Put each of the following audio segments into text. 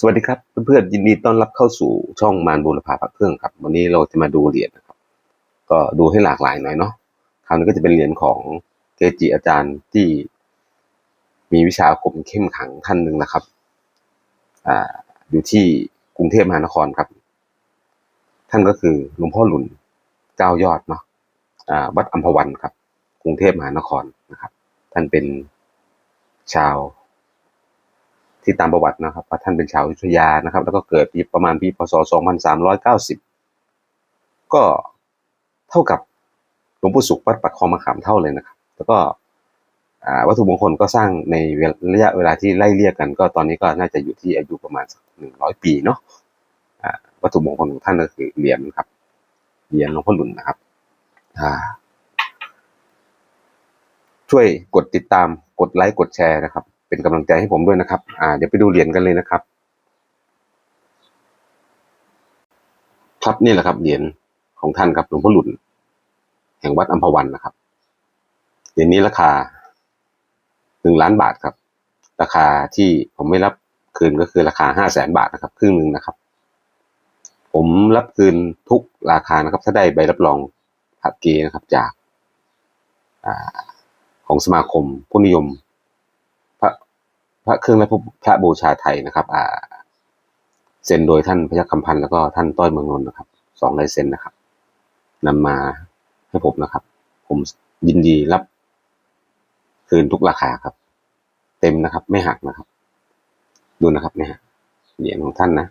สวัสดีครับเพื่อนๆยินดีต้อนรับเข้าสู่ช่องมารบูรพาพระเครื่องครับ วันนี้เราจะมาดูเหรียญนะครับ ก็ดูให้หลากหลายหน่อยเนาะคราวนี้ก็จะเป็นเหรียญของเกจิอาจารย์ที่มีวิชาคมเข้มขังท่านหนึ่งนะครับ อ่า อยู่ที่กรุงเทพมหานครครับ ท่านก็คือหลวงพ่อหลุนเจ้ายอดเนาะอ่า วัดอัมพวันครับ กรุงเทพมหานครนะครับ ท่านเป็นชาว ที่ตามประวัตินะครับท่านเป็นชาวอยุธยานะครับ แล้วก็เกิดปีประมาณปีพศ 2390 ก็เท่ากับหลวงปู่สุขวัดปักคลองมะขามเท่าเลยนะครับ แล้วก็วัตถุมงคลก็สร้างในระยะเวลาที่ไล่เรียกกัน ก็ตอนนี้ก็น่าจะอยู่ที่อายุประมาณสักหนึ่งร้อยปีเนาะวัตถุมงคลของท่านก็คือเหรียญครับเหรียญหลวงพ่อหลุนนะครับช่วยกดติดตามกดไลค์กดแชร์นะครับ เป็นกำลังใจให้ผมด้วยนะครับ อ่า เดี๋ยวไปดูเหรียญกันเลยนะครับ ครับนี่แหละครับเหรียญของท่านครับหลวงพ่อหลุนแห่งวัดอัมพวันนะครับเหรียญนี้ราคาหนึ่งล้านบาทครับ ราคาที่ผมไม่รับคืนก็คือราคาห้าแสนบาทนะครับ ครึ่งหนึ่งนะครับ ผมรับคืนทุกราคานะครับ ถ้าได้ใบรับรองผักเกนะครับจากอของสมาคมผู้นิยม ระเครื่องและพระบูชาไทยนะครับ อ่า เซ็นโดยท่านพยัคฆ์คำพันธ์แล้วก็ท่านต้อยเมืองนนท์นะครับสองลายเซ็นนะครับนำมาให้ผมนะครับ ผมยินดีรับ คืนทุกราคาครับ เต็มนะครับ ไม่หักนะครับ ดูนะครับเนี่ยเหรียญของท่านนะ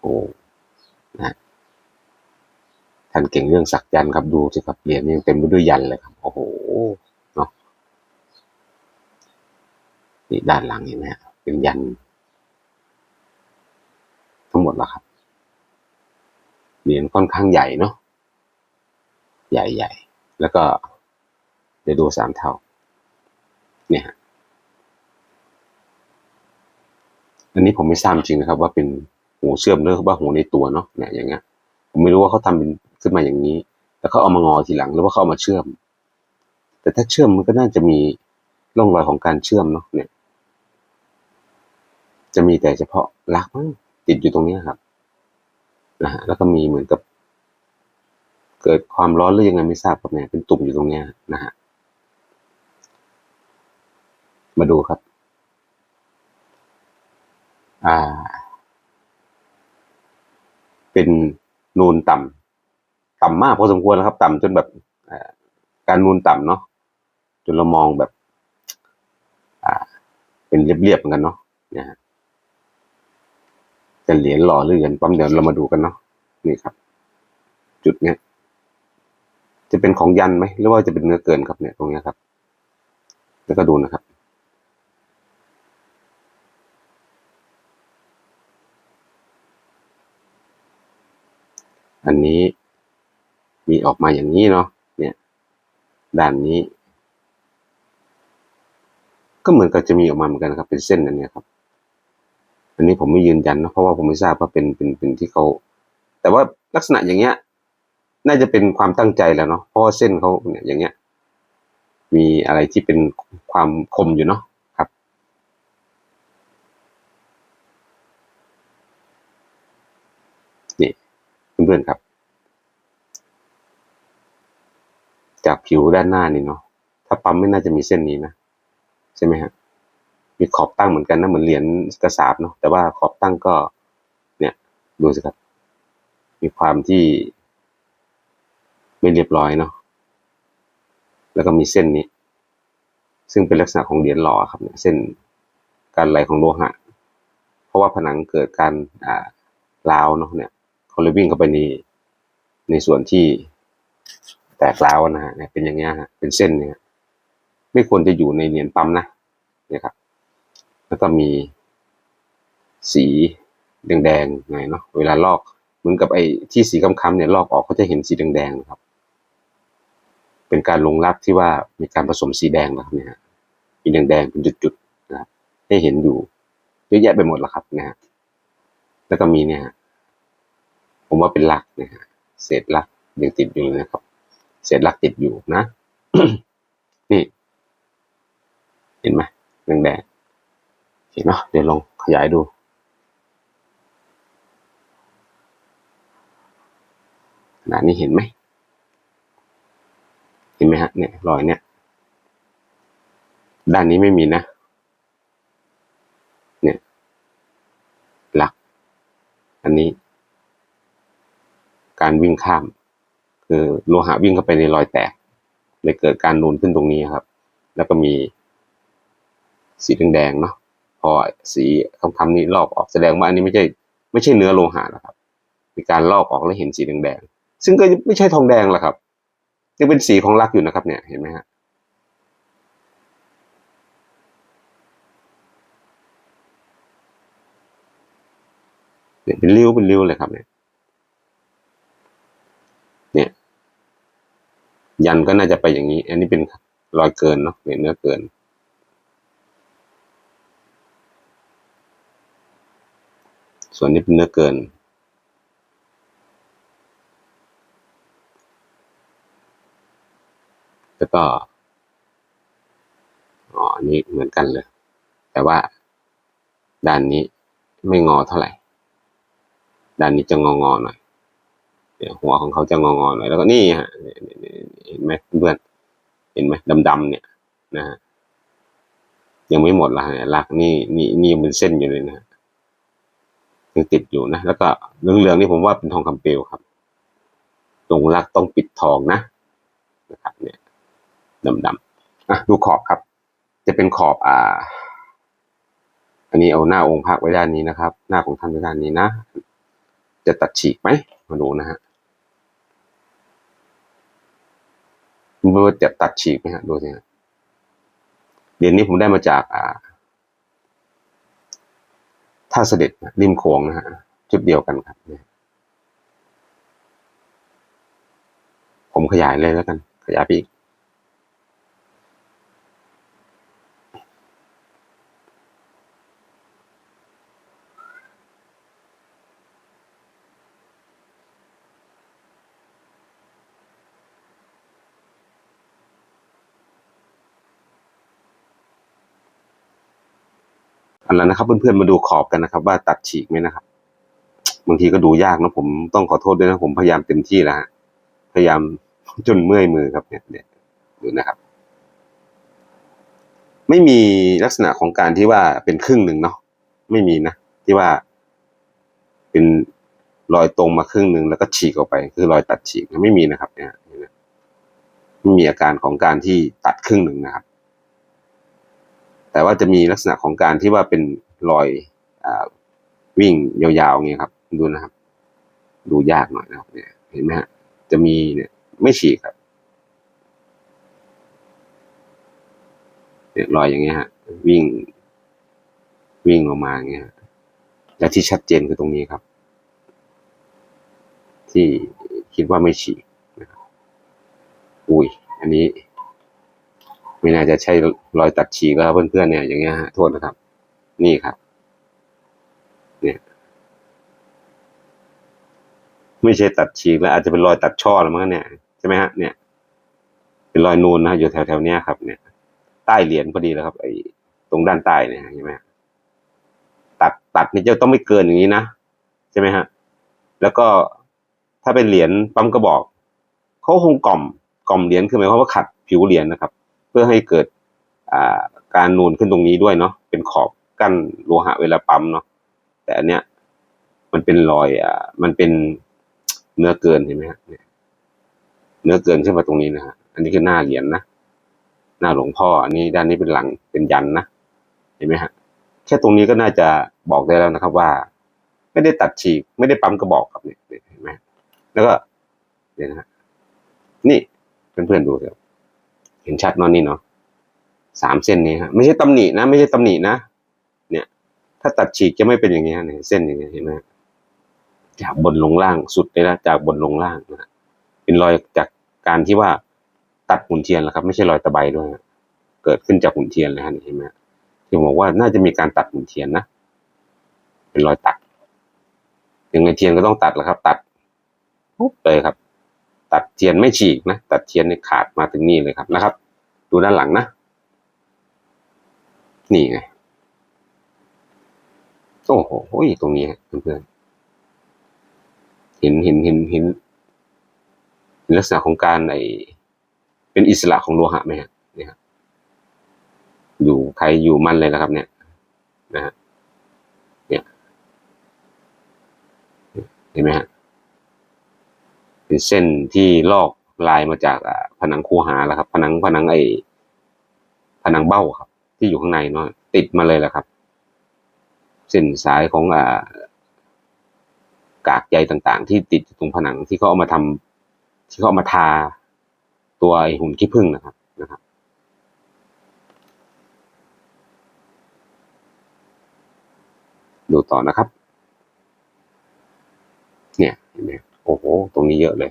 โอ้นะท่านเก่งเรื่องสักยันต์ครับดูสิครับเหรียญยังเต็มไปด้วยยันเลยครับ โอ้โหเนี่ด้านหลังเห็นไหมฮะเป็นยัน ทั้งหมดแล้วครับเหรียญค่อนข้างใหญ่เนาะใหญ่ๆ แล้วก็เดี๋ยวดูสามเท่า เนี่ยฮะอันนี้ผมไม่ทราบจริงนะครับ ว่าเป็นหูเชื่อมหรือว่าหูในตัวเนาะเนี่ยอย่างเงี้ย ผมไม่รู้ว่าเขาทำเป็นขึ้นมาอย่างนี้ แล้วเขาเอามางอทีหลังหรือว่าเขาเอามาเชื่อม แต่ถ้าเชื่อมมันก็น่าจะมีร่องรอยของการเชื่อมเนาะเนี่ย จะมีแต่เฉพาะลักมั้งติดอยู่ตรงเนี้ยครับนะฮะแล้วก็มีเหมือนกับ เกิดความร้อนหรือยังไงไม่ทราบครับเนี่ยเป็นตุ่มอยู่ตรงเนี้ยนะฮะมาดูครับ อ่า เป็นนูนต่ำต่ำมากพอสมควรแล้วครับ ต่ำจนแบบการนูนต่ำเนาะจนเรามองแบบ อ่า เป็นเรียบๆเหมือนกันเนาะเนี่ยฮะ เหรียญหล่อหรือเหรียญปั๊มเดี๋ยวเรามาดูกันเนาะนี่ครับ จุดเนี้ยจะเป็นของยันไหมหรือว่าจะเป็นเนื้อเกินครับเนี่ยตรงเนี้ยครับ แล้วก็ดูนะครับ อันนี้มีออกมาอย่างนี้เนาะเนี่ยด้านนี้ ก็เหมือนกับจะมีออกมาเหมือนกันนะครับ เป็นเส้นอันเนี้ยครับ อันนี้ผมไม่ยืนยันนะเพราะว่าผมไม่ทราบว่าเป็นเป็นเป็นที่เขาแต่ว่าลักษณะอย่างเงี้ย น่าจะเป็นความตั้งใจแล้วเนาะเพราะว่าเส้นเขาเนี่ยอย่างเงี้ย มีอะไรที่เป็นความคมอยู่เนาะครับ นี่เพื่อนๆครับ จากผิวด้านหน้านี่เนาะถ้าปั๊มไม่น่าจะมีเส้นนี้นะใช่ไหมฮะ มีขอบตั้งเหมือนกันนะเหมือนเหรียญกระสาบเนาะแต่ว่าขอบตั้งก็ เนี่ยดูสิครับ มีความที่ไม่เรียบร้อยเนาะแล้วก็มีเส้นนี้ ซึ่งเป็นลักษณะของเหรียญหล่อครับเนี่ยเส้นการไหลของโลหะ เพราะว่าผนังเกิดการอ่าร้าวเนาะเนี่ยเขาเลยวิ่งเข้าไปในในส่วนที่แตกร้าวนะฮะเนี่ยเป็นอย่างเงี้ยฮะเป็นเส้นเนี่ยไม่ควรจะอยู่ในเหรียญปั๊มนะเนี่ยครับ แล้วก็มีสีแดงๆหน่อยเนาะเวลาลอกเหมือนกับไอ้ที่สีค้ำๆเนี่ยลอกออกก็จะเห็นสีแดงๆนะครับ เป็นการลงรักที่ว่ามีการผสมสีแดงนะครับเนี่ยมีแดงๆเป็นจุดๆนะครับให้เห็นอยู่เยอะแยะไปหมดแล้วครับนะฮะแล้วก็มีเนี่ยฮะผมว่าเป็นลักนะฮะเศษลักยังติดอยู่เลยนะครับ เศษลักติดอยู่นะ นี่ เห็นไหมแดง เห็นเนาะเดี๋ยวลองขยายดู ขนาดนี้เห็นไหม เห็นไหมฮะ เนี่ยรอยเนี่ย ด้านนี้ไม่มีนะ เนี่ย หลัก อันนี้ การวิ่งข้าม คือโลหะวิ่งเข้าไปในรอยแตกเลยเกิดการนูนขึ้นตรงนี้ครับ แล้วก็มีสีแดงๆเนาะ พอสีคำๆนี้ลอกออกแสดงว่าอันนี้ไม่ใช่ไม่ใช่เนื้อโลหะนะครับ มีการลอกออกแล้วเห็นสีแดงๆซึ่งก็ไม่ใช่ทองแดงละครับยังเป็นสีของลักอยู่นะครับ เนี่ยเห็นไหมฮะเนี่ยเป็นริ้วเป็นริ้วเลยครับเนี่ย เนี่ย ยันก็น่าจะไปอย่างนี้ อันนี้เป็นรอยเกินเนาะเนี่ยเนื้อเกิน ส่วนนี้เป็นเนื้อเกิน แล้วก็ อ๋อ อันนี้เหมือนกันเลย แต่ว่าด้านนี้ไม่งอเท่าไหร่ ด้านนี้จะงองอๆหน่อยเนี่ยหัวของเขาจะงองอๆหน่อย แล้วก็นี่ฮะเห็นไหมเพื่อน เห็นไหมดำๆเนี่ยนะฮะยังไม่หมดละฮะลักนี่นี่นี่ยังเป็นเส้นอยู่เลยนะฮะ ยังติดอยู่นะ แล้วก็เหลืองๆนี่ผมว่าเป็นทองคำเปลวครับตรงลักต้องปิดทองนะนะครับเนี่ยดำๆอะดูขอบครับ จะเป็นขอบอ่า อันนี้เอาหน้าองค์พระไว้ด้านนี้นะครับ หน้าของท่านไว้ด้านนี้นะ จะตัดฉีกไหมมาดูนะฮะมันจะตัดฉีกไหมฮะดูสิฮะเหรียญนี้ผมได้มาจากอ่า ท่าเสด็จริมโขงนะฮะชุดเดียวกันครับผมขยายเลยแล้วกัน ขยายไปอีก อันนั้นนะครับ เพื่อนๆมาดูขอบกันนะครับ ว่าตัดฉีกไหมนะครับบางทีก็ดูยากนะผมต้องขอโทษด้วยนะผมพยายามเต็มที่แล้วฮะพยายามจนเมื่อยมือครับเนี่ยเนี่ยดูนะครับ ไม่มีลักษณะของการที่ว่าเป็นครึ่งหนึ่งเนาะไม่มีนะที่ว่า เป็นรอยตรงมาครึ่งหนึ่งแล้วก็ฉีกออกไป คือรอยตัดฉีกไม่มีนะครับ เนี่ยไม่มีอาการของการที่ตัดครึ่งหนึ่งนะครับ แต่ว่าจะมีลักษณะของการที่ว่าเป็นรอยอวิ่งยาวๆเงี้ยครับ ดูนะครับ ดูยากหน่อยนะครับ เนี่ย เห็นไหมฮะ จะมีเนี่ย ไม่ฉีกครับเนี่ยรอยอย่างเงี้ยฮะ วิ่ง วิ่งออกมาอย่างเงี้ยฮะและที่ชัดเจนคือตรงนี้ครับ ที่คิดว่าไม่ฉีกนะครับอุ้ย อันนี้ ไม่น่าจะใช่รอยตัดฉีกแล้วเพื่อนๆเนี่ยอย่างเงี้ยฮะโทษนะครับ นี่ครับ เนี่ย ไม่ใช่ตัดฉีกแล้วอาจจะเป็นรอยตัดช่อแล้วมั้งเนี่ยใช่ไหมฮะเนี่ย เป็นรอยนูนนะอยู่แถวๆเนี้ยครับ เนี่ย ใต้เหรียญพอดีแล้วครับไอ้ตรงด้านใต้เนี่ยใช่ไหมฮะตัดตัดนี่จะต้องไม่เกินอย่างนี้นะใช่ไหมฮะแล้วก็ถ้าเป็นเหรียญปั๊มกระบอกเขาคงกล่อมกล่อมเหรียญคือหมายความว่าขัดผิวเหรียญนะครับ เพื่อให้เกิดการนูนขึ้นตรงนี้ด้วยเนาะเป็นขอบกั้นโลหะเวลาปั๊มเนาะแต่อันเนี้ยมันเป็นรอยอ่ามันเป็นเนื้อเกินเห็นไหมฮะเนื้อเกินขึ้นมาตรงนี้นะฮะอันนี้คือหน้าเหรียญนะหน้าหลวงพ่ออันนี้ด้านนี้เป็นหลังเป็นยันนะเห็นไหมฮะแค่ตรงนี้ก็น่าจะบอกได้แล้วนะครับว่า ไม่ได้ตัดฉีก ไม่ได้ปั๊มกระบอกครับเนี่ยเห็นไหมแล้วก็เนี่ยนะฮะนี่เพื่อนๆดูเถอะ เห็นชัดเนอนนี่เนาะสามเส้นนี้ฮะไม่ใช่ตำหนินะ ไม่ใช่ตำหนินะ เนี่ย ถ้าตัดฉีกจะไม่เป็นอย่างนี้ฮะเนี่ยเส้นอย่างเงี้ยเห็นไหมจากบนลงล่างสุดเลยนะจากบนลงล่างนะฮะเป็นรอยจากการที่ว่าตัดหุ่นเทียนแหละครับไม่ใช่รอยตะไบด้วยฮะเกิดขึ้นจากหุ่นเทียนเลยฮะเห็นไหมที่บอกว่าน่าจะมีการตัดหุ่นเทียนนะเป็นรอยตัดยังไงเทียนก็ต้องตัดแหละครับ ตัดปุ๊บเลยครับ ตัดเทียนไม่ฉีกนะ ตัดเทียนในขาดมาถึงนี่เลยครับนะครับ ดูด้านหลังนะ นี่ไง โอ้โหตรงนี้เพื่อนเห็นเห็นเห็นเห็นลักษณะของการไอเป็นอิสระของโลหะไหมฮะนี่ยครับอยู่ใครอยู่มันเลยนะครับ เนี่ย นะฮะเนี่ยเห็นไหมฮะ เป็นเส้นที่ลอกลายมาจากผนังคูหาแล้วครับ ผนังผนังไอผนังเบ้าครับ ที่อยู่ข้างในเนาะติดมาเลยแหละครับ เส้นสายของอ่ากากใยต่างๆ ที่ติดตรงผนังที่เขาเอามาทำที่เขาเอามาทาตัวไอหุ่นขี้ผึ้งนะครับนะครับดูต่อนะครับ เนี่ยเห็นไหม โอ้โห ตรงนี้เยอะเลย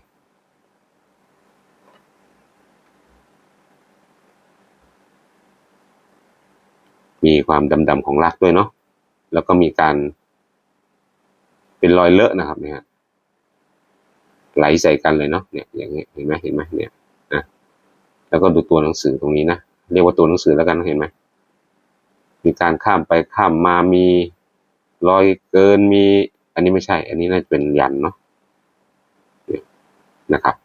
มีความดำๆของรากด้วยเนาะ แล้วก็มีการเป็นรอยเลอะนะครับเนี่ยไหลใส่กันเลยเนาะเนี่ยอย่างเงี้ยเห็นไหมเห็นไหมเนี่ยนะแล้วก็ดูตัวหนังสือตรงนี้นะเรียกว่าตัวหนังสือแล้วกันเห็นไหมมีการข้ามไปข้ามมามีรอยเกินมี อันนี้ไม่ใช่ อันนี้น่าจะเป็นยันเนาะ นะครับ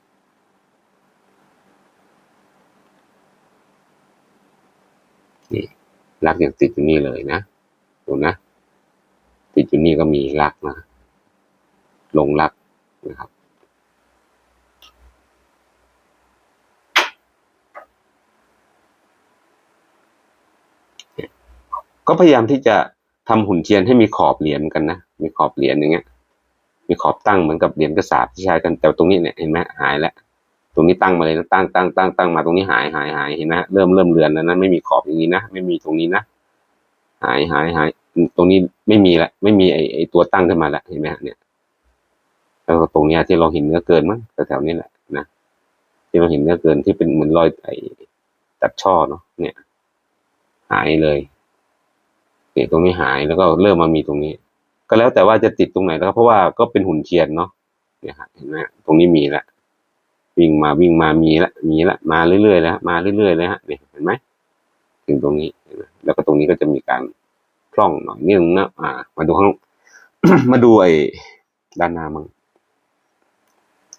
นี่รักยังติดอยู่นี่เลยนะดูนะ ติดอยู่นี่ก็มีรักนะ ลงรักนะครับก็พยายามที่จะทำหุ่นเทียนให้มีขอบเหรียญกันนะ มีขอบเหรียญอย่างเงี้ย มีขอบตั้งเหมือนกับเหรียญกระสาบที่ใช้กันแต่ตรงนี้เนี่ยเห็นไหมหายแล้วตรงนี้ตั้งมาเลยนะตั้งตั้งตั้งตั้งมาตรงนี้หายหายหายเห็นไหมเริ่มเริ่มเลือนแล้วนะไม่มีขอบอย่างนี้นะไม่มีตรงนี้นะหายหายหายตรงนี้ไม่มีละไม่มีไอไอตัวตั้งขึ้นมาละเห็นไหมเนี่ยแล้วตรงนี้ที่เราเห็นเนื้อเกินมั้งแถวๆนี้แหละนะที่เราเห็นเนื้อเกินที่เป็นเหมือนรอยไอตัดช่อเนาะเนี่ย หายเลยเนี่ยตรงนี้หายแล้วก็เริ่มมามีตรงนี้ ก็แล้วแต่ว่าจะติดตรงไหนแล้วเพราะว่าก็เป็นหุ่นเทียนเนาะเนี่ยเห็นไหมตรงนี้มีละวิ่งมาวิ่งมามีละมีละมาเรื่อยๆแล้วมาเรื่อยๆเลยฮะเนี่ยเห็นไหมถึงตรงนี้เห็นไหมแล้วก็ตรงนี้ก็จะมีการพร่องหน่อยนิดนึงนะอ่า มาดูข้างมาดูไอ้ด้านหน้ามั่ง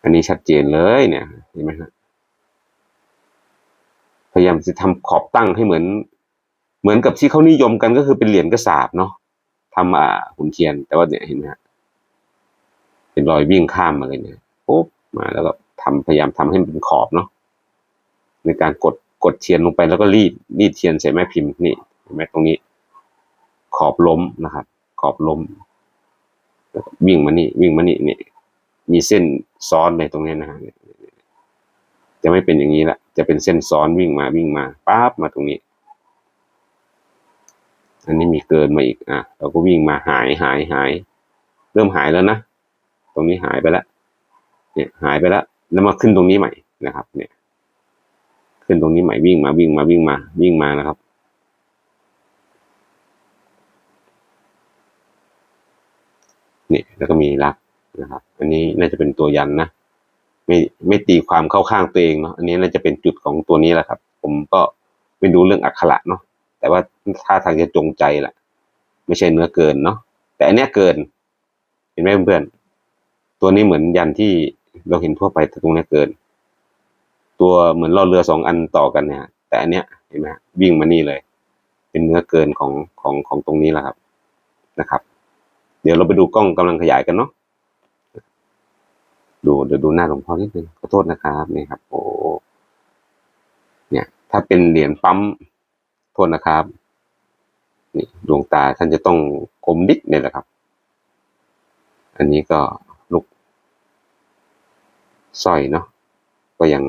อันนี้ชัดเจนเลยเนี่ยเห็นไหมฮะพยายามจะทำขอบตั้งให้เหมือน เหมือนกับที่เขานิยมกันก็คือเป็นเหรียญกระสาบเนาะ ทำอ่าหุ่นเทียน แต่ว่าเนี่ยเห็นไหมฮะเป็นรอยวิ่งข้ามมาเลยเนี่ยปุ๊บมาแล้วก็ทำพยายามทำให้มันเป็นขอบเนาะในการกดกดเทียนลงไปแล้วก็รีดรีดเทียนใส่แม่พิมพ์นี่เห็นไหมตรงนี้ ขอบล้มนะครับ ขอบล้มวิ่งมานี่ วิ่งมานี่เนี่ยมีเส้นซ้อนในตรงนี้นะฮะจะไม่เป็นอย่างนี้ละจะเป็นเส้นซ้อนวิ่งมาวิ่งมาปั๊บมาตรงนี้ อันนี้มีเกินมาอีกอะเราก็วิ่งมาหายหายหาย เริ่มหายแล้วนะ ตรงนี้หายไปแล้วเนี่ยหายไปแล้ว แล้วมาขึ้นตรงนี้ใหม่นะครับ เนี่ย ขึ้นตรงนี้ใหม่วิ่งมาวิ่งมาวิ่งมาวิ่งมานะครับนี่แล้วก็มีรักนะครับ อันนี้น่าจะเป็นตัวยันนะไม่ไม่ตีความเข้าข้างตัวเองเนาะอันนี้น่าจะเป็นจุดของตัวนี้แหละครับ ผมก็ไม่ดูเรื่องอักขระเนาะ แต่ว่าถ้าทางจะจงใจแหละไม่ใช่เนื้อเกินเนาะแต่อันเนี้ยเกิน เห็นไหมเพื่อนๆตัวนี้เหมือนยันที่เราเห็นทั่วไปแต่ตรงนี้เกิน ตัวเหมือนล่อเรือสองอันต่อกันเนี่ย แต่อันเนี้ยเห็นไหมวิ่งมานี่เลย เป็นเนื้อเกินของของของตรงนี้แหละครับนะครับ เดี๋ยวเราไปดูกล้องกำลังขยายกันเนาะดูเดี๋ยวดูหน้าหลวงพ่อนิดนึงขอโทษนะครับนี่ครับ โอ้เนี่ย ถ้าเป็นเหรียญปั๊ม โทษนะครับนี่ดวงตาท่านจะต้องคมดิกเนี่ยแหละครับ อันนี้ก็ลูกสร้อยเนาะก็ยัง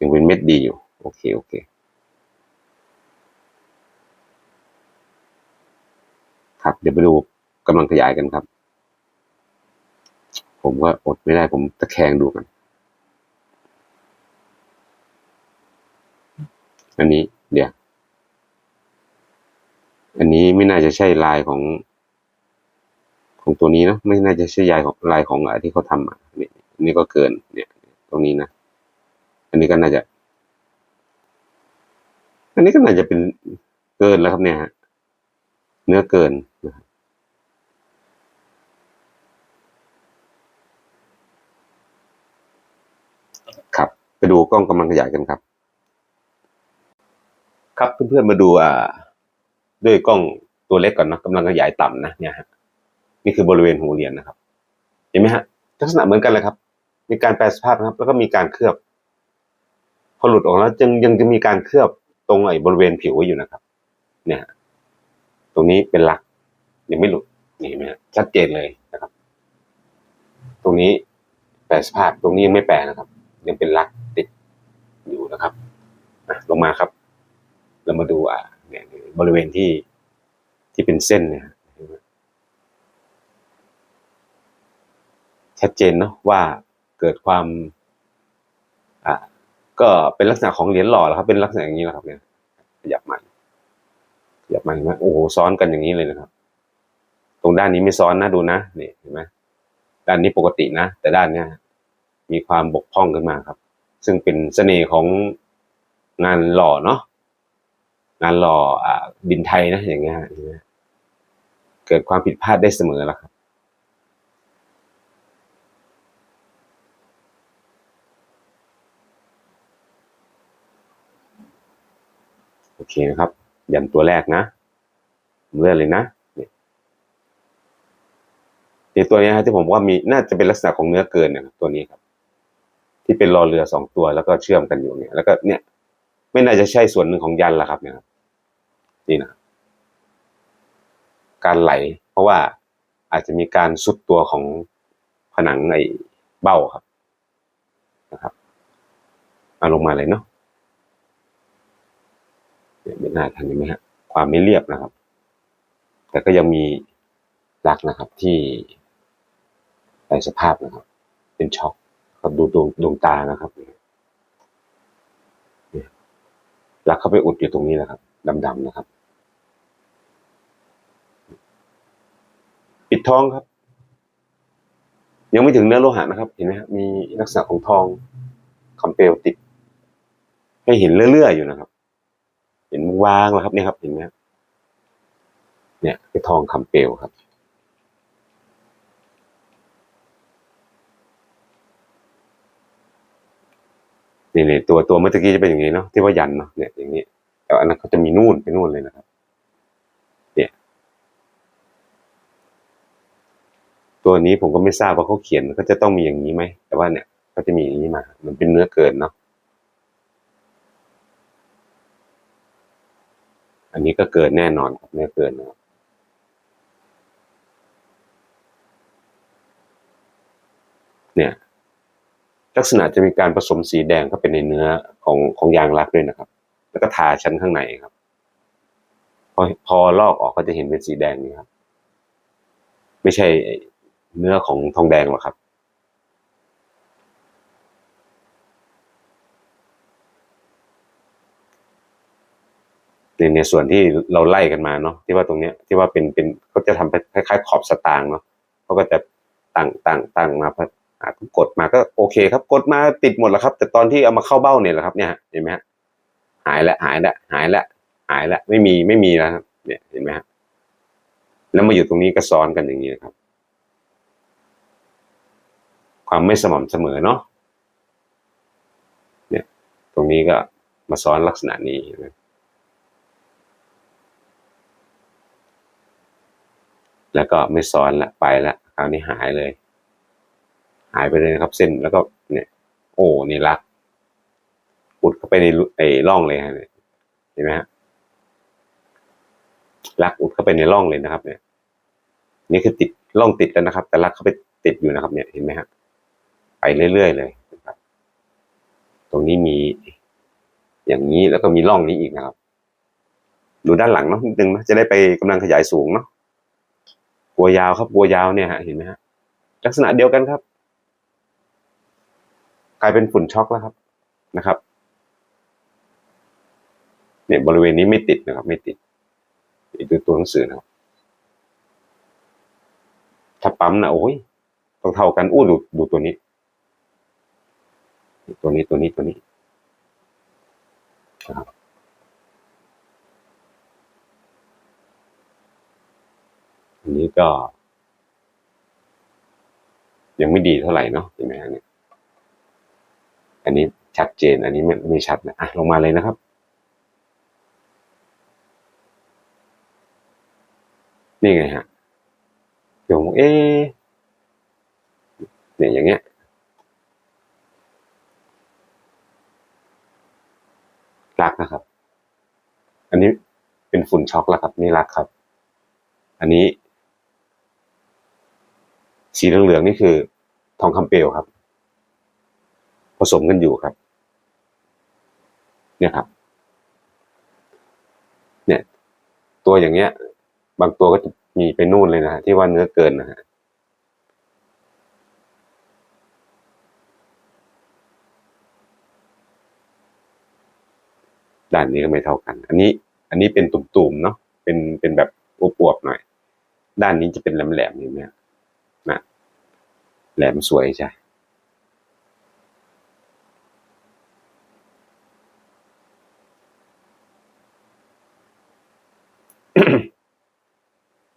ยังเป็นเม็ดดีอยู่ โอเค โอเคครับเดี๋ยวไปดูกำลังขยายกันครับ ผมก็อดไม่ได้ผมตะแคงดูกัน อันนี้เดี๋ยว อันนี้ไม่น่าจะใช่ลายของ ของตัวนี้นะไม่น่าจะใช่ลายของลายของอะที่เขาทำอะนี่นี่ก็เกิน เนี่ย ตรงนี้นะอันนี้ก็น่าจะ อันนี้ก็น่าจะเป็นเกินแล้วครับเนี่ยเนื้อเกินนะครับครับ ไปดูกล้องกำลังขยายกันครับ ครับเพื่อนๆมาดูอ่า ด้วยกล้องตัวเล็กก่อนนะกำลังขยายต่ำนะเนี่ยฮะนี่คือบริเวณหูเหรียญนะครับ เห็นไหมฮะลักษณะเหมือนกันเลยครับ มีการแปลสภาพนะครับ แล้วก็มีการเคลือบ พอหลุดออกแล้วจึงยังจะมีการเคลือบตรงไอ้บริเวณผิวอยู่นะครับ เนี่ย ตรงนี้เป็นลัก ยังไม่หลุดนี่เห็นไหมฮะชัดเจนเลยนะครับ ตรงนี้แปลสภาพตรงนี้ยังไม่แปลนะครับ ยังเป็นลักติดอยู่นะครับอะลงมาครับ เรามาดูอ่า บริเวณที่ที่เป็นเส้นเนี่ยชัดเจนเนาะว่าเกิดความอ่าก็เป็นลักษณะของเหรียญหล่อแล้วครับ เป็นลักษณะอย่างนี้แหละครับ เนี่ยขยับมันขยับมันเห็นไหมโอ้โหซ้อนกันอย่างนี้เลยนะครับ ตรงด้านนี้ไม่ซ้อนนะดูนะนี่เห็นไหมด้านนี้ปกตินะ แต่ด้านเนี้ยมีความบกพร่องขึ้นมาครับ ซึ่งเป็นเสน่ห์ของงานหล่อเนาะ งานหล่อดินไทยนะอย่างเงี้ยเกิดความผิดพลาดได้เสมอแล้วครับโอเคนะครับ ยันตัวแรกนะเลื่อนเลยนะเนี่ยตัวนี้ครับที่ผมว่ามีน่าจะเป็นลักษณะของเนื้อเกินนะครับตัวนี้ครับ ที่เป็นรอเรือสองตัวแล้วก็เชื่อมกันอยู่เนี่ย แล้วก็เนี่ย ไม่น่าจะใช่ส่วนหนึ่งของยันละครับเนี่ยครับ นี่นะการไหล เพราะว่าอาจจะมีการสุดตัวของผนังไอ้เบ้าครับนะครับมาลงมาเลยเนาะเนี่ยไม่น่าทันเห็นไหมฮะความไม่เรียบนะครับ แต่ก็ยังมีรักนะครับที่ในสภาพนะครับ เป็นช็อกครับดูดวงดวงตานะครับเนี่ยรักเข้าไปอุดอยู่ตรงนี้นะครับดำๆนะครับ ปิด ทองครับ ยังไม่ถึงเนื้อโลหะนะครับ เห็นไหมครับมีลักษณะของทองคำเปลวติด ให้เห็นเลื่อยๆอยู่นะครับ เห็นวางแล้วครับเนี่ยครับ เห็นไหมเนี่ยคือทองคำเปลวครับนี่นี่ตัวตัวเมื่อกี้จะเป็นอย่างนี้เนาะที่ว่ายันเนาะเนี่ยอย่างนี้แต่อันนั้นเขาจะมีนู่นไปนู่นเลยนะครับ เนี่ย ตัวนี้ผมก็ไม่ทราบว่าเขาเขียนเขาจะต้องมีอย่างนี้ไหม แต่ว่าเนี่ยเขาจะมีอย่างนี้มา มันเป็นเนื้อเกินเนาะ อันนี้ก็เกินแน่นอนครับเนื้อเกินนะครับเนี่ย ลักษณะจะมีการผสมสีแดงเข้าไปในเนื้อของของยางรักด้วยนะครับ แล้วก็ทาชั้นข้างในครับ พอพอลอกออกก็จะเห็นเป็นสีแดงนี่ครับ ไม่ใช่ เนื้อของทองแดงหรอครับในในส่วนที่เราไล่กันมาเนาะที่ว่าตรงเนี้ยที่ว่าเป็นเป็นเขาจะทำเป็นคล้ายๆขอบสตางค์เนาะเขาก็จะตั้งตั้งตั้งมาพออ่ากดมาก็โอเคครับกดมาติดหมดแล้วครับ แต่ตอนที่เอามาเข้าเบ้าเนี่ยแหละครับเนี่ยเห็นไหมฮะหายล้วหายล้วหายล้วหายล้วไม่มีไม่มีแล้วครับเนี่ยเห็นไหมฮะแล้วมาอยู่ตรงนี้ก็ซ้อนกันอย่างนี้นะครับ ความไม่สม่ำเสมอเนาะเนี่ยตรงนี้ก็มาซ้อนลักษณะนี้นไหมแล้วก็ไม่ซ้อนละไปละคราวนี้หายเลย หายไปเลยนะครับ เส้นแล้วก็เนี่ย โอ้นี่รักอุดเข้าไปในไอ้ร่องเลยฮะเนี่ยเห็นไหมฮะรักอุดเข้าไปในร่องเลยนะครับ เนี่ย นี่คือติดร่องติดแล้วนะครับ แต่รักเข้าไปติดอยู่นะครับ เนี่ยเห็นไหมฮะไป เรื่อยๆเลยนะครับ ตรงนี้มีอย่างนี้แล้วก็มีร่องนี้อีกนะครับ ดูด้านหลังเนาะนิดนึงนะจะได้ไปกำลังขยายสูงเนาะกัวยาวครับกัวยาวเนี่ยฮะเห็นไหมฮะลักษณะเดียวกันครับ กลายเป็นฝุ่นช็อกแล้วครับนะครับ เนี่ยบริเวณนี้ไม่ติดนะครับ ไม่ติดดูตัวหนังสือนะครับถ้าปั๊มนะโอ้ยต้องเท่ากันอู้ดูดูตัวนี้ ตัวนี้ตัวนี้ตัวนี้นะครับอันนี้ก็ ยังไม่ดีเท่าไหร่เนาะเห็นไหมฮะเนี่ยอันนี้ชัดเจน อันนี้ไม่ไม่ชัดนะอะลงมาเลยนะครับนี่ไงฮะโยงเอ๊ะเนี่ยอย่างเงี้ย รักนะครับ อันนี้เป็นฝุ่นช็อกแล้วครับ นี่รักครับ อันนี้ สีเหลืองๆนี่คือ ทองคำเปลวครับ ผสมกันอยู่ครับ เนี่ยครับ เนี่ย ตัวอย่างเงี้ย บางตัวก็จะมีไปนู่นเลยนะฮะที่ว่าเนื้อเกินนะฮะ ด้านนี้ก็ไม่เท่ากัน อันนี้อันนี้เป็นตุ่มๆเนาะเป็นเป็นแบบอวบๆหน่อย ด้านนี้จะเป็นแหลมๆอย่างเงี้ยนะแหลมสวยใช่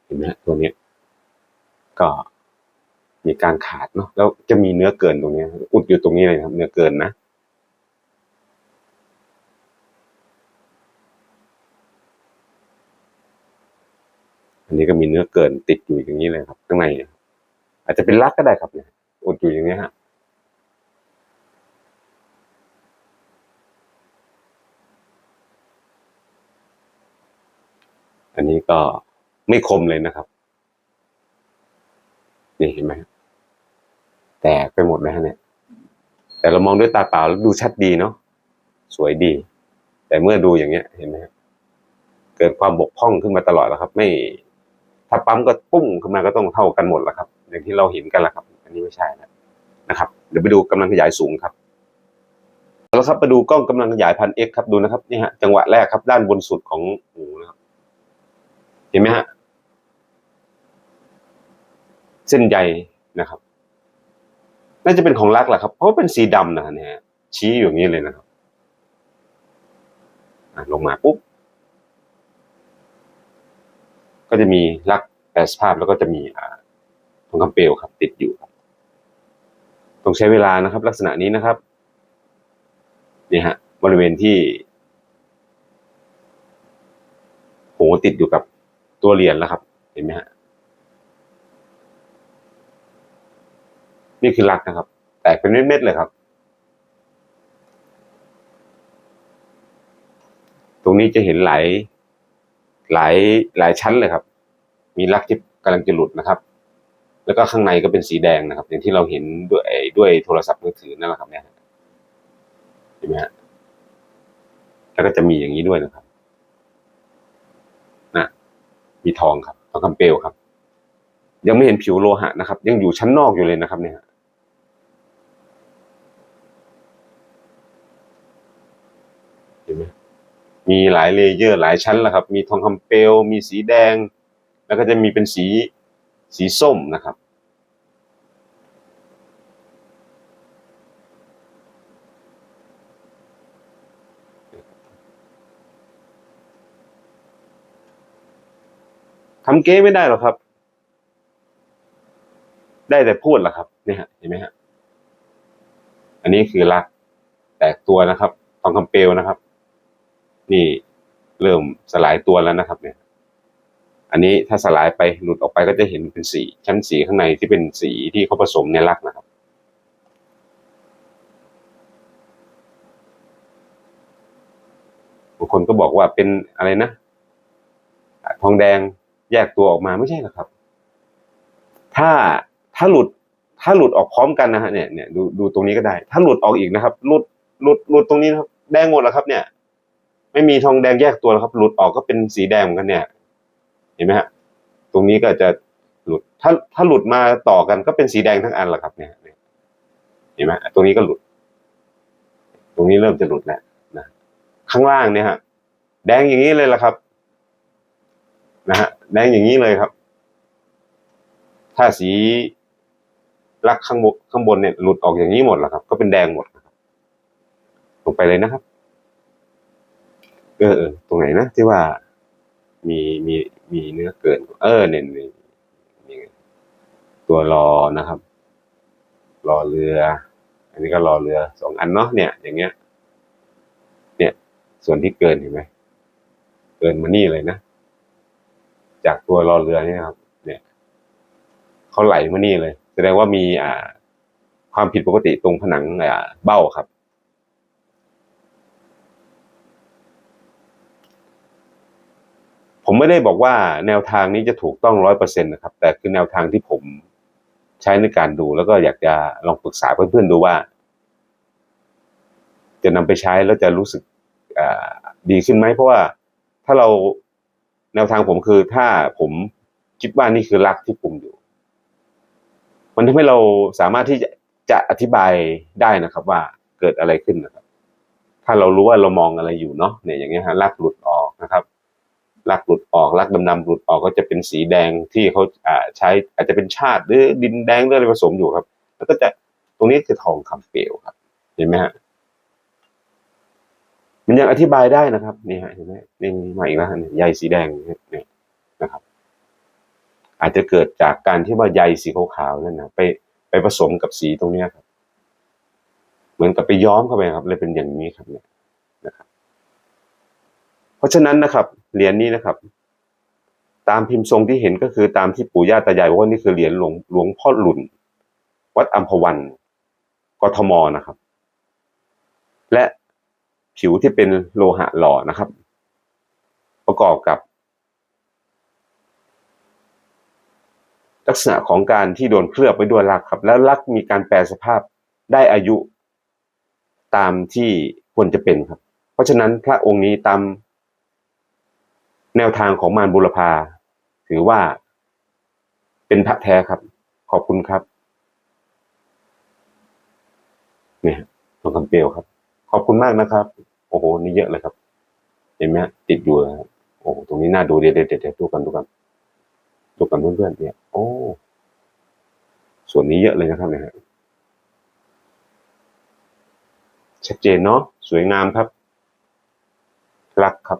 เห็นไหมฮะตัวนี้ก็มีการขาดเนาะแล้วจะมีเนื้อเกินตรงนี้ อุดอยู่ตรงนี้เลยครับ เนื้อเกินนะ อันนี้ก็มีเนื้อเกินติดอยู่อย่างนี้เลยครับข้างในอาจจะเป็นรักก็ได้ครับเนี่ยอุดอยู่อย่างนี้ฮะอันนี้ก็ไม่คมเลยนะครับ นี่เห็นไหมแตกไปหมดเลยฮะเนี่ย แต่เรามองด้วยตาเปล่าแล้วดูชัดดีเนาะสวยดี แต่เมื่อดูอย่างเงี้ย เห็นไหมเกิดความบกพร่องขึ้นมาตลอดแล้วครับ ไม่ ถ้าปั๊มก็ปุ้งขึ้นมาก็ต้องเท่ากันหมดแล้วครับ อย่างที่เราเห็นกันแล้วครับ อันนี้ไม่ใช่แล้วนะครับ เดี๋ยวไปดูกำลังขยายสูงครับแล้วครับไปดูกล้องกำลังขยายพันเอ็กครับดูนะครับนี่ฮะจังหวะแรกครับ ด้านบนสุดของหูนะครับเห็นไหมฮะเส้นใยนะครับ น่าจะเป็นของลักแหละครับ เพราะเป็นสีดำนะฮะเนี่ยชี้อยู่อย่างนี้เลยนะครับอะลงมาปุ๊บ ก็จะมีลักแปรสภาพแล้วก็จะมีอ่าทองคำเปลวครับ ติดอยู่ครับต้องใช้เวลานะครับ ลักษณะนี้นะครับนี่ฮะบริเวณที่โหติดอยู่กับตัวเหรียญแล้วครับ เห็นไหมฮะนี่คือลักนะครับ แตกเป็นเม็ดๆเลยครับ ตรงนี้จะเห็นไหล หลายหลายชั้นเลยครับ มีลักที่กำลังจะหลุดนะครับ แล้วก็ข้างในก็เป็นสีแดงนะครับ อย่างที่เราเห็นด้วยด้วยโทรศัพท์มือถือนั่นแหละครับเนี่ยเห็นไหมฮะแล้วก็จะมีอย่างนี้ด้วยนะครับนะมีทองครับทองคำเปลวครับ ยังไม่เห็นผิวโลหะนะครับ ยังอยู่ชั้นนอกอยู่เลยนะครับเนี่ย เห็นไหม มีหลายเลเยอร์หลายชั้นแล้วครับ มีทองคำเปลวมีสีแดง แล้วก็จะมีเป็นสีสีส้มนะครับ ทำเก๊ไม่ได้หรอกครับ ได้แต่พูดแหละครับเนี่ยฮะเห็นไหมฮะ อันนี้คือรักแตกตัวนะครับทองคำเปลวนะครับ นี่เริ่มสลายตัวแล้วนะครับ เนี่ย อันนี้ถ้าสลายไปหลุดออกไปก็จะเห็นเป็นสีชั้นสีข้างในที่เป็นสีที่เขาผสมในรักนะครับ บางคนก็บอกว่าเป็นอะไรนะทองแดงแยกตัวออกมาไม่ใช่หรอกครับ ถ้าถ้าหลุดถ้าหลุดออกพร้อมกันนะฮะเนี่ยเนี่ยดูดูตรงนี้ก็ได้ ถ้าหลุดออกอีกนะครับหลุดหลุดหลุดตรงนี้นะครับแดงหมดแล้วครับเนี่ย ไม่มีทองแดงแยกตัวแล้วครับ หลุดออกก็เป็นสีแดงเหมือนกันเนี่ย เห็นไหมฮะ ตรงนี้ก็จะหลุด ถ้าถ้าหลุดมาต่อกันก็เป็นสีแดงทั้งอันแหละครับเนี่ย เห็นไหมตรงนี้ก็หลุด ตรงนี้เริ่มจะหลุดแล้วนะ ข้างล่างเนี่ยฮะ แดงอย่างนี้เลยละครับ นะฮะ แดงอย่างนี้เลยครับ ถ้าสีลักข้างบนข้างบนเนี่ยหลุดออกอย่างนี้หมดแล้วครับ ก็เป็นแดงหมดลงไปเลยนะครับ เออตรงไหนนะที่ว่ามีมีมีเนื้อเกิน เออเนี่ยนี่นี่ไงตัวรอนะครับรอเรือ อันนี้ก็รอเรือสองอันเนาะเนี่ย อย่างเงี้ย เนี่ย ส่วนที่เกินเห็นไหมเกินมานี่เลยนะจากตัวรอเรือเนี่ยครับ เนี่ยเขาไหลมานี่เลย แสดงว่ามีอ่า ความผิดปกติตรงผนังอ่าเบ้าครับ ผมไม่ได้บอกว่าแนวทางนี้จะถูกต้องร้อยเปอร์เซ็นต์นะครับ แต่คือแนวทางที่ผมใช้ในการดู แล้วก็อยากจะลองปรึกษาเพื่อนๆดูว่า จะนำไปใช้แล้วจะรู้สึกดีขึ้นไหมเพราะว่าถ้าเราแนวทางผมคือถ้าผมคิดว่านี่คือรักที่ปุ่มอยู่ มันทำให้เราสามารถที่จะจะอธิบายได้นะครับ ว่าเกิดอะไรขึ้นนะครับ ถ้าเรารู้ว่าเรามองอะไรอยู่เนาะเนี่ยอย่างเงี้ยฮะรักหลุดออกนะครับ รักหลุดออกรักดำๆหลุดออกก็จะเป็นสีแดงที่เขาอ่าใช้อาจจะเป็นชาติหรือดินแดงหรืออะไรผสมอยู่ครับ แล้วก็จะตรงนี้คือทองคำเปลวครับ เห็นไหมฮะมันยังอธิบายได้นะครับนี่ฮะเห็นไหมนี่มาอีกแล้วฮะเนี่ใยสีแดงนี่นะครับ อาจจะเกิดจากการที่ว่าใยสีขาวๆนั่นนะไปไปผสมกับสีตรงเนี้ยครับ เหมือนกับไปย้อมเข้าไปครับเลยเป็นอย่างนี้ครับเนี่ยนะครับ เพราะฉะนั้นนะครับเหรียญนี้นะครับ ตามพิมพ์ทรงที่เห็นก็คือตามที่ปู่ย่าตายายบอกว่านี่คือเหรียญหลวงหลวงพ่อหลุนวัดอัมพวันกทมนะครับ และผิวที่เป็นโลหะหล่อนะครับ ประกอบกับ ลักษณะของการที่โดนเคลือบไว้ด้วยลักครับ แล้วลักมีการแปลสภาพได้อายุตามที่ควรจะเป็นครับ เพราะฉะนั้นพระองค์นี้ตาม แนวทางของมารบุรพา ถือว่าเป็นพระแท้ครับ ขอบคุณครับเนี่ยทองคำเปลวครับ ขอบคุณมากนะครับ โอ้โห นี่เยอะเลยครับ เห็นไหมติดอยู่ครับโอ้ตรงนี้น่าดูเดี๋ยวเดี๋ยวเดี๋ยวดูกันดูกันดูกันเพื่อนๆเนี่ย โอ้ ส่วนนี้เยอะเลยนะครับเนี่ยฮะชัดเจนเนาะสวยงามครับ รักครับ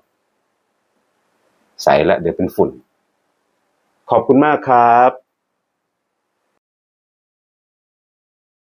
ใส่และเดี๋ยวเป็นฝุ่น ขอบคุณมากครับ